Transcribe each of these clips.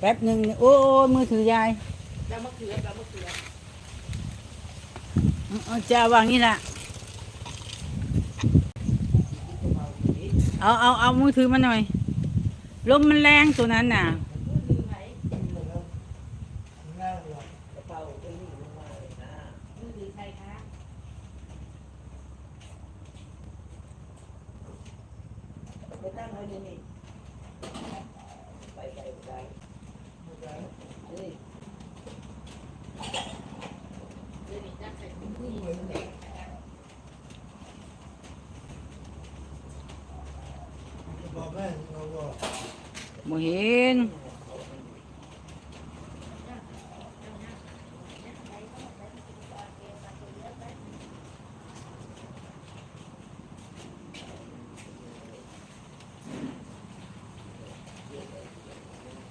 แป๊บหนึ่งโอ้ยมือถือยายแล้วมะเขือแล้วมะเขือเอาจะวางนี่แหละเอาเอาเอามือถือมาหน่อยลมมันแรงตัวนั้นน่ะไปตั้งไว้ในนี่ไปไปไป เฮ้ยเดี๋ยวนี้จักใส่ถุงมื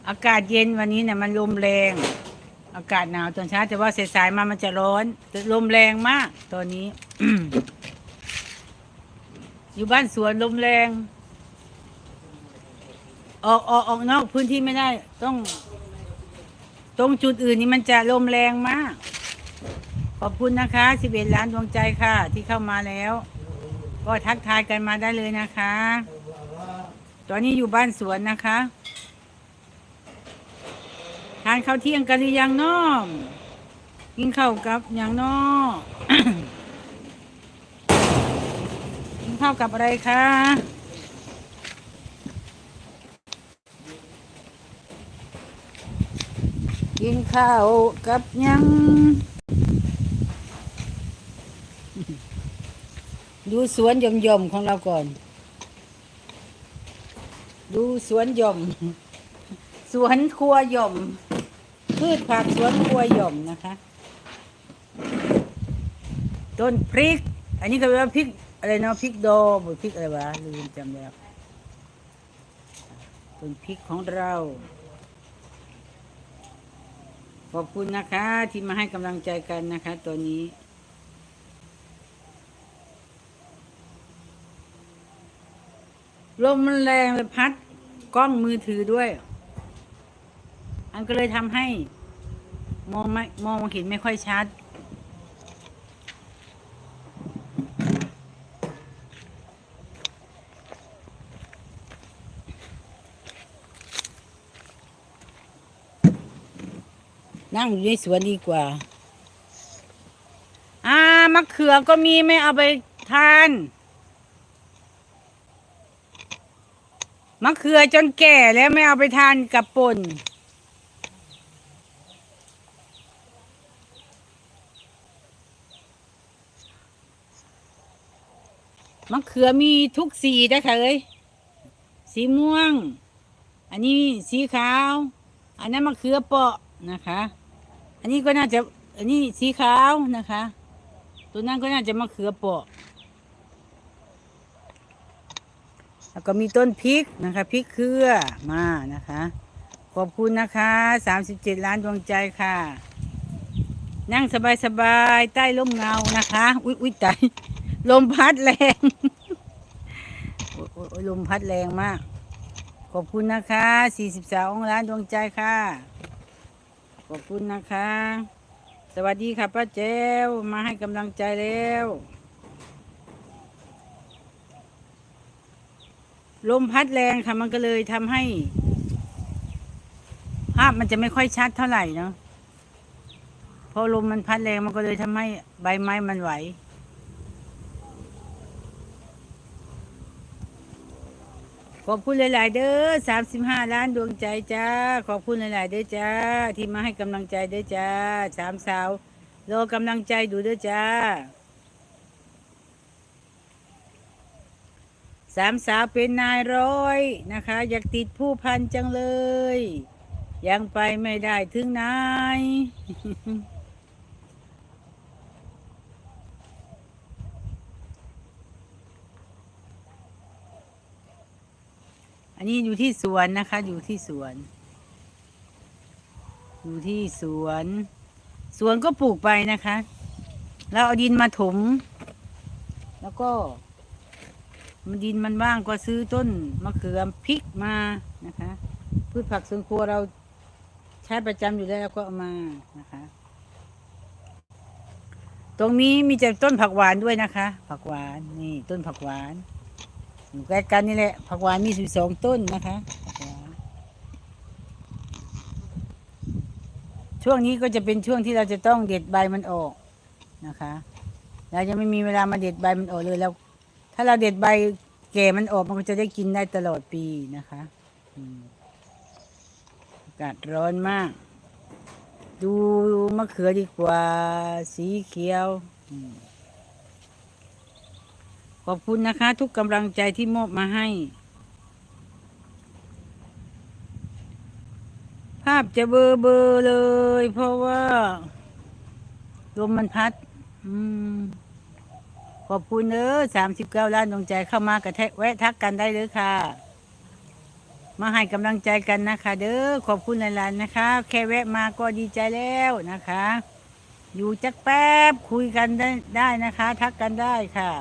อากาศเย็นวันนี้เนี่ยมันลมแรง อากาศหนาวตอนเช้าแต่ว่าสายๆมามันจะร้อนแต่ลมแรงมากตอนนี้ อยู่บ้านสวนลมแรง ออกออกออกนอกพื้นที่ไม่ได้ ต้อง ตรงจุดอื่นนี่มันจะลมแรงมาก ขอบคุณนะคะสิบเอ็ดล้านดวงใจค่ะ ที่เข้ามาแล้ว ก็ทักทายกันมาได้เลยนะคะ ตอนนี้อยู่บ้านสวนนะคะานข้าวเที่ยงกันหรือยังน้อมกินข้าวกับอย่างน้อกินข้าวกับอะไรคะกินข้าวกับยังดูสวนหย่อมของเราก่อน ดูสวนหย่อมสวนครัวหย่อม พืชผักสวนครัวหย่อมนะคะ ต้นพริก อันนี้ก็เรียกว่าพริกอะไรเนาะพริกดองหรือพริกอะไรวะลืมจำแล้วต้นพริกของเรา ขอบคุณนะคะ ที่มาให้กำลังใจกันนะคะ ตัวนี้ลมมันแรงเลยพัดกล้องมือถือด้วย อันก็เลยทำให้ มองไม่มองเห็นไม่ค่อยชัด นั่งอยู่ในสวนดีกว่า อ่ามะเขือก็มีไม่เอาไปทานมะเขือจนแก่แล้วไม่เอาไปทานกับป่น มะเขือมีทุกสีนะคะเอ้ยสีม่วง อันนี้สีขาว อันนั้นมะเขือเปาะนะคะ อันนี้ก็น่าจะอันนี้สีขาวนะคะ ตัวนั้นก็น่าจะมะเขือเปาะแล้วก็มีต้นพริกนะคะพริกเครือมานะคะ ขอบคุณนะคะสามสิบเจ็ดล้านดวงใจค่ะ นั่งสบายๆใต้ร่มเงานะคะ อุ๊ยอุ๊ยใจ ลมพัดแรง โอ๊ยลมพัดแรงมาก ขอบคุณนะคะสี่สิบสองล้านดวงใจค่ะ ขอบคุณนะคะ สวัสดีค่ะป้าเจ้วมาให้กำลังใจแล้วลมพัดแรงค่ะมันก็เลยทำให้ ภาพมันจะไม่ค่อยชัดเท่าไหร่เนาะเพราะลมมันพัดแรงมันก็เลยทำให้ใบไม้มันไหว ขอบคุณหลาย ๆ เด้อสามสิบห้าล้านดวงใจจ้า ขอบคุณหลาย ๆ เด้อจ้า ที่มาให้กำลังใจเด้อจ้าสามสาวรอกำลังใจดูเด้อจ้าสามสาวเป็นนายร้อยนะคะ อยากติดผู้พันจังเลย ยังไปไม่ได้ถึงนาย อันนี้อยู่ที่สวนนะคะ อยู่ที่สวน อยู่ที่สวน สวนก็ปลูกไปนะคะเราเอาดินมาถม แล้วก็ มันดินมันว่างก็ซื้อต้นมะเขือพริกมานะคะ พืชผักสวนครัวเราใช้ประจำอยู่แล้วก็เอามานะคะ ตรงนี้มีแต่ต้นผักหวานด้วยนะคะ ผักหวานนี่ต้นผักหวาน อยู่ใกล้กันนี่แหละผักหวานมีสิบสองต้นนะคะ ช่วงนี้ก็จะเป็นช่วงที่เราจะต้องเด็ดใบมันออกนะคะ เราจะไม่มีเวลามาเด็ดใบมันออกเลยแล้วถ้าเราเด็ดใบแก่มันออกมันก็จะได้กินได้ตลอดปีนะคะอากาศร้อนมาก ดูมะเขือดีกว่าสีเขียว อืม อบคุณนะคะ ทุกกำลังใจที่มอบมาให้ ภาพจะเบลอเบลอๆเลย เพราะว่าลมมันพัด อืมขอบคุณเด้อสามสิบเก้าล้านดวงใจเข้ามากระแทกแวะทักกันได้เลยค่ะ มาให้กำลังใจกันนะคะ เด้อขอบคุณหลายๆนะคะ แค่แวะมาก็ดีใจแล้วนะคะ อยู่จักแป๊บคุยกันได้ได้นะคะ ทักกันได้ค่ะ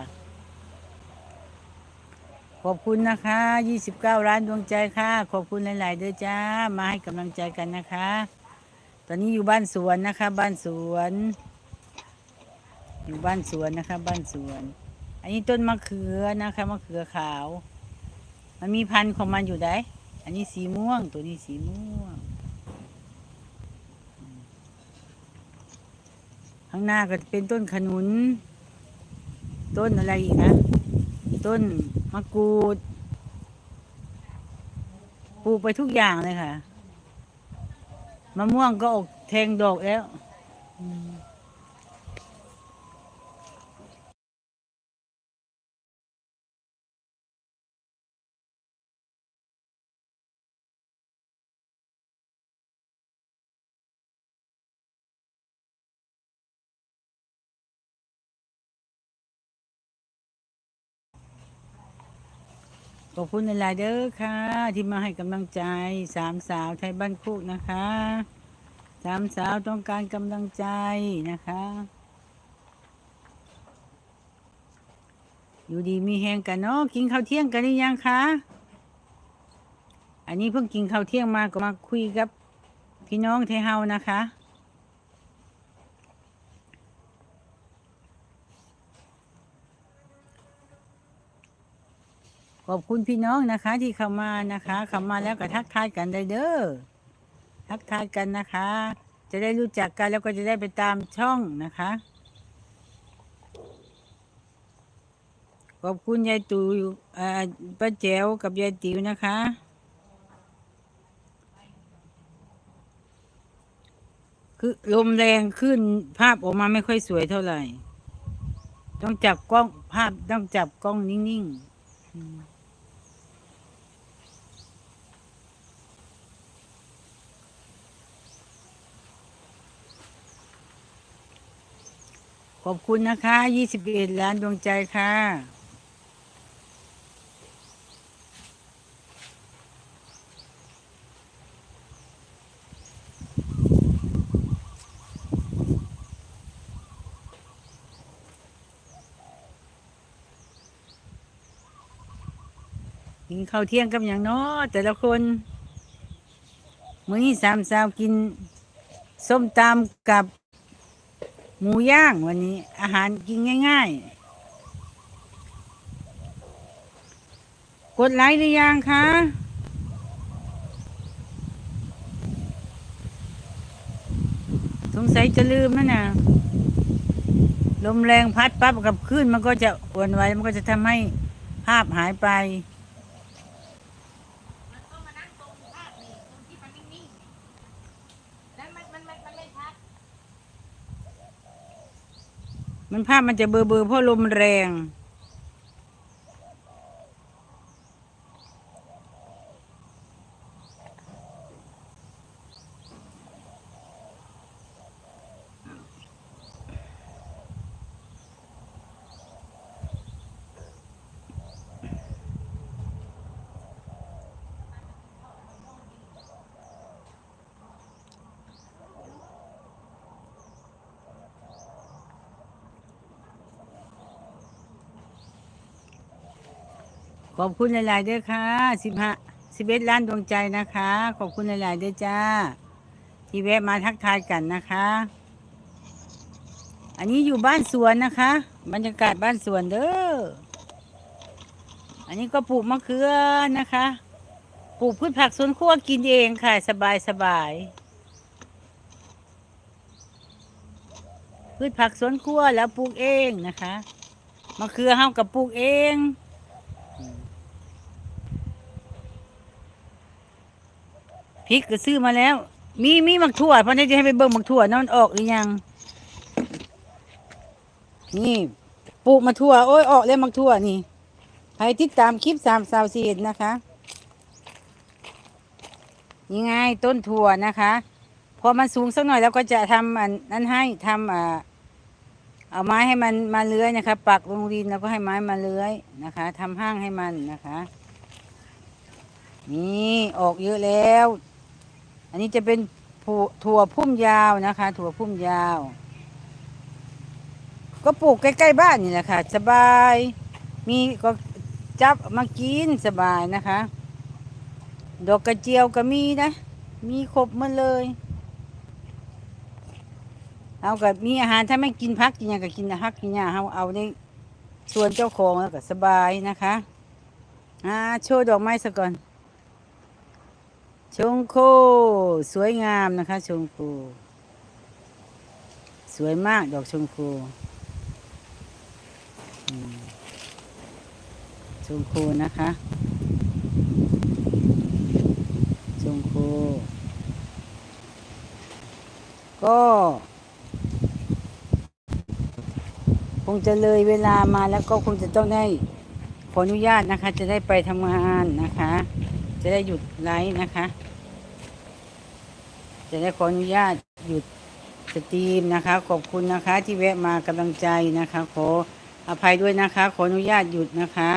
อบคุณนะคะยี่สิบเก้าล้านดวงใจค่ะ ขอบคุณหลาย ๆ เด้อจ้า มาให้กำลังใจกันนะคะ ตอนนี้อยู่บ้านสวนนะคะ บ้านสวน อยู่บ้านสวนนะคะ บ้านสวน อันนี้ต้นมะเขือนะคะมะเขือขาว มันมีพันธุ์ของมันอยู่ได้ อันนี้สีม่วง ตัวนี้สีม่วง ข้างหน้าก็เป็นต้นขนุน ต้นอะไรอีกนะ ต้นมะกรูด ปลูกไปทุกอย่างเลยค่ะ มะม่วงก็ออกแทงดอกแล้ว ขอบคุณหลายๆเด้อค่ะ ที่มาให้กำลังใจสามสาวไทยบ้านคุกนะคะสามสาวต้องการกำลังใจนะคะ อยู่ดีมีแหงกันเนาะกินข้าวเที่ยงกันหรือยังคะอันนี้เพิ่งกินข้าวเที่ยงมาก็มาคุยกับพี่น้องไทยเฮานะคะ ขอบคุณพี่น้องนะคะ ที่เข้ามานะคะเข้ามาแล้วก็ทักทายกันได้เด้อทักทายกันนะคะ จะได้รู้จักกันแล้วก็จะได้ไปตามช่องนะคะขอบคุณยายตู่เอ่อป้าแจ๋วกับยายติ๋วนะคะ คือลมแรงขึ้นภาพออกมาไม่ค่อยสวยเท่าไหร่ ต้องจับกล้องภาพต้องจับกล้องนิ่งๆ ขอบคุณนะคะ21ล้านดวงใจค่ะกินข้าวเที่ยงกับอย่างเนาะแต่ละคน มื้อนี้สามสาวกิน ส้มตำกับ หมูย่างวันนี้ อาหารกินง่าย ๆ กดไลค์หรือยังคะสงสัยจะลืมนะนะลมแรงพัดปั๊บกับคลื่นมันก็จะอ่วนไหวมันก็จะทำให้ภาพหายไป มันก็มานั่งตรงภาพนี่ตรงที่มันนิ่งๆแล้วมันมันมันมันไม่พัก มันภาพมันจะเบอร์เบอร์เพราะลมแรง ขอบคุณหลายๆเด้อค่ะสิบห้าสิบเอ็ดล้านดวงใจนะคะ ขอบคุณหลายๆเด้อจ้า ที่แวะมาทักทายกันนะคะ อันนี้อยู่บ้านสวนนะคะ บรรยากาศบ้านสวนเด้อ อันนี้ก็ปลูกมะเขือนะคะ ปลูกพืชผักสวนครัวกินเองค่ะ สบายสบายพืชผักสวนครัวแล้วปลูกเองนะคะมะเขือเฮากับปลูกเอง พริกก็ซื้อมาแล้ว มีมีมักถั่วพราะนี่จะให้ไปเบิ่งมักถั่วนั่นออกหรือยัง นี่ปลูกมาถั่วโอ้ยออกแล้วมักถั่วนี่ใครติดตามคลิปสามสาวสีเห็นะคะนี่ไงต้นถั่วนะคะ พอมันสูงสักหน่อยแล้วก็จะทำอันนั้นให้ทำอ่าเอาไม้ให้มันมาเลื้อยนะคะ ปักลงดินแล้วก็ให้ไม้มาเลื้อยนะคะทำห้างให้มันนะคะ นี่ออกเยอะแล้ว อันนี้จะเป็นถั่วพุ่มยาวนะคะ ถั่วพุ่มยาว ก็ปลูกใกล้ๆบ้านนี่แหละค่ะ สบาย มีก็จับมากินสบายนะคะ ดอกกระเจียวก็มีนะ มีครบหมันเลย เอากับมีอาหารถ้าไม่กินพักกินยังก็กินฮักกินหญ้าเอาเอาในส่วนเจ้าของแล้วก็สบายนะคะ อ่าโชว์ดอกไม้ซะก่อน ชงโค สวยงามนะคะ ชงโค สวยมากดอกชงโคอืมชงโคนะคะชงโค ก็คงจะเลยเวลามาแล้วก็คงจะต้องได้ขออนุญาตนะคะ จะได้ไปทำงานนะคะ จะได้หยุดไลฟ์นะคะ จะได้ขออนุญาตหยุดสตรีมนะคะ ขอบคุณนะคะที่แวะมากำลังใจนะคะ ขออภัยด้วยนะคะ ขออนุญาตหยุดนะคะ